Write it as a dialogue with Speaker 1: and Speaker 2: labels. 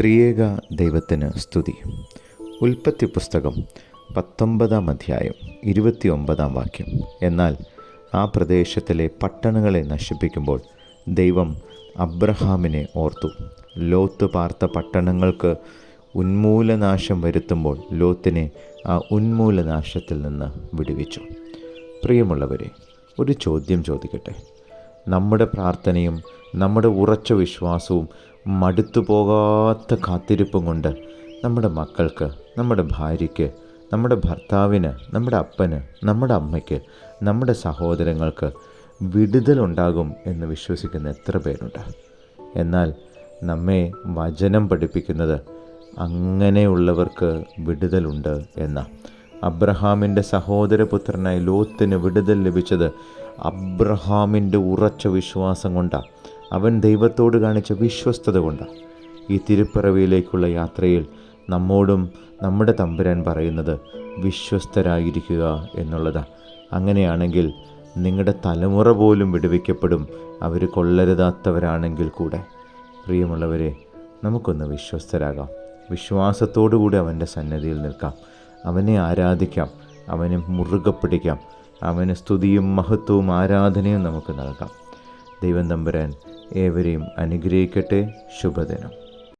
Speaker 1: ത്രിയേക ദൈവത്തിന് സ്തുതി. ഉൽപ്പത്തി പുസ്തകം പത്തൊമ്പതാം അധ്യായം ഇരുപത്തിയൊമ്പതാം വാക്യം. എന്നാൽ ആ പ്രദേശത്തിലെ പട്ടണങ്ങളെ നശിപ്പിക്കുമ്പോൾ ദൈവം അബ്രഹാമിനെ ഓർത്തു. ലോത്ത് പാർത്ത പട്ടണങ്ങൾക്ക് ഉന്മൂലനാശം വരുത്തുമ്പോൾ ലോത്തിനെ ആ ഉന്മൂലനാശത്തിൽ നിന്ന് വിടുവിച്ചു. പ്രിയമുള്ളവരെ ഒരു ചോദ്യം ചോദിക്കട്ടെ? നമ്മുടെ പ്രാർത്ഥനയും നമ്മുടെ ഉറച്ച വിശ്വാസവും മടുത്തു പോകാത്ത കാത്തിരിപ്പും കൊണ്ട് നമ്മുടെ മക്കൾക്ക് നമ്മുടെ ഭാര്യയ്ക്ക് നമ്മുടെ ഭർത്താവിന് നമ്മുടെ അപ്പന് നമ്മുടെ അമ്മയ്ക്ക് നമ്മുടെ സഹോദരങ്ങൾക്ക് വിടുതലുണ്ടാകും എന്ന് വിശ്വസിക്കുന്ന എത്ര പേരുണ്ട്. എന്നാൽ നമ്മെ വചനം പഠിപ്പിക്കുന്നത് അങ്ങനെയുള്ളവർക്ക് വിടുതലുണ്ട് എന്ന. അബ്രഹാമിന്റെ സഹോദരപുത്രനായ ലോത്തിന് വിടുതൽ ലഭിച്ചത് അബ്രഹാമിന്റെ ഉറച്ച വിശ്വാസം കൊണ്ടാണ് അവൻ ദൈവത്തോട് കാണിച്ച വിശ്വസ്തത കൊണ്ടാണ് ഈ തിരുപ്പിറവിയിലേക്കുള്ള യാത്രയിൽ നമ്മോടും നമ്മുടെ തമ്പുരാൻ പറയുന്നത് വിശ്വസ്തരായിരിക്കുക എന്നുള്ളതാണ് അങ്ങനെയാണെങ്കിൽ നിങ്ങളുടെ തലമുറ പോലും വിടുവിക്കപ്പെടും അവർ കൊള്ളരുതാത്തവരാണെങ്കിൽ കൂടെ. പ്രിയമുള്ളവരെ നമുക്കൊന്ന് വിശ്വസ്തരാകാം. വിശ്വാസത്തോടുകൂടി അവന്റെ സന്നദ്ധിയിൽ നിൽക്കാം. അവനെ ആരാധിക്കാം. അവനെ മുറുകെ പിടിക്കാം അവന് സ്തുതിയും മഹത്വവും ആരാധനയും നമുക്ക് നൽകാം. ദൈവം തമ്പുരാൻ ഏവരെയും അനുഗ്രഹിക്കട്ടെ. ശുഭദിനം.